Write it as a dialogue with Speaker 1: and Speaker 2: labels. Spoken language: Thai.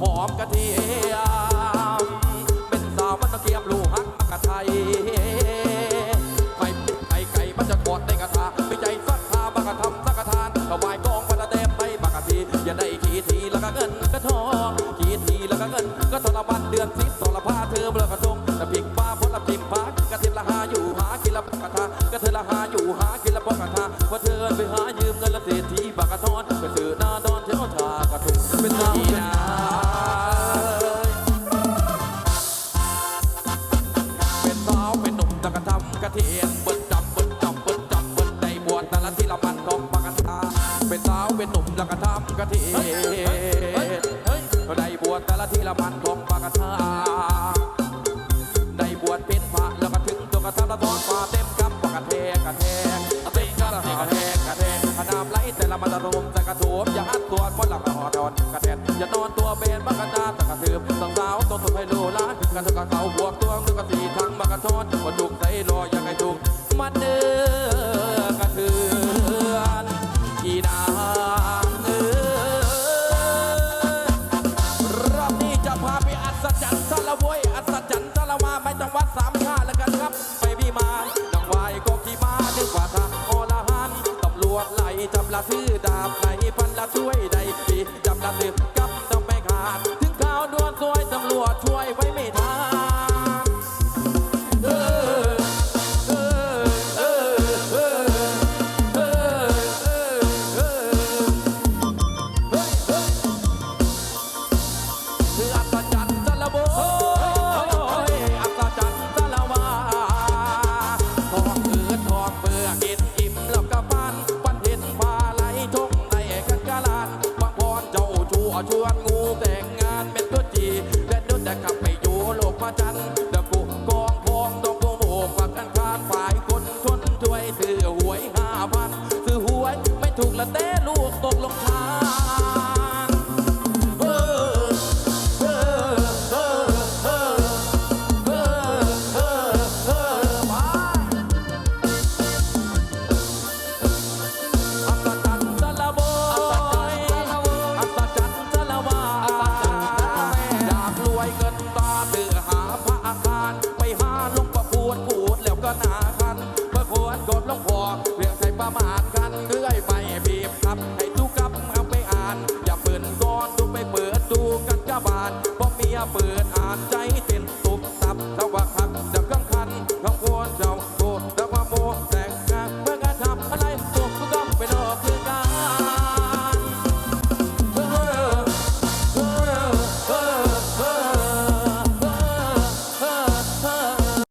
Speaker 1: หอมกระเทียม เป็นสาวมันตะเกียบลูกฮักกะไทยไข่เป็ดไข่ไก่มันจะกอดในกระทะไม่ใจสักทาบักกะทำสักกะทานถวายกองพันเตมให้บักกะทีอย่าได้ขี้ทีแล้วก็เงินก็ทองขี้ทีแล้วก็เงินก็ทรมานเดือนสิบสรพาเธอเบลกระทงแต่พิกป้าพดละพิมพักกระเทียมละหาอยู่หากินละบักกะทาก็เธอละหาอยู่หากินละบักกะทาเพราะเธอไปหายืมเงินละเศรษฐีบักทอนก็เธอ ในแต่ละที่ละมันของปากกาเป็นสาวเป็นหนุ่มตะกะทำกะเทียนในบวชแต่ละที่ละมันของปากกะทาในบวชเป็นพระแล้วก็ถึงตัวกระทำละทอนฟ้าเต็มกำปากกะแทกกะแทกเต็มกะแทกกะแทกกะแทกขนาบไหลแต่ละมันตะรมแต่กระโถมอย่าหัดตัวเพราะหลับกระหอดอนกระแทนอย่านอนตัวเบนบักกะตาตะกะเทือมสองสาวตัวสุดให้โลล้านกันทุกกะเขาบวกตัวนึกกะสีทั้งบักกะทอนกดดุกใส่รอยังไงดุกมันเด้อ ศจรรย์สารวยอัศจรรย์สารวาไม่ต้องวัดสามชาแล้วกันครับ ไปพี่มาดังวายกองที่มาดีกว่าทางอรหันตำรวจไล่จับละซื้อดาบไหนพันละช่วยได้ ชู้ชวนงูแต่งงานเป็นตัวจี และนุชแต่ขับไปอยู่โลกพระจันทร์ตะกุกองพองต้องโกโบกฝักกันคานฝ่ายคนชนช่วยซื้อหวยห้าพันซื้อหวยไม่ถูกละเต้ลูกตกลงทา วดขูดแล้วก็หนาคันเมื่อควรกดลงพอเรื่องใส่ประมาทกันเรื่อยไปบีบครับ ให้ทุกกับเอาไปอ่าน อย่าเปิดก้อนดูไปเปิดดูกันกระบาดเพราะเมียเปิดอ่านใจเต้นตุบ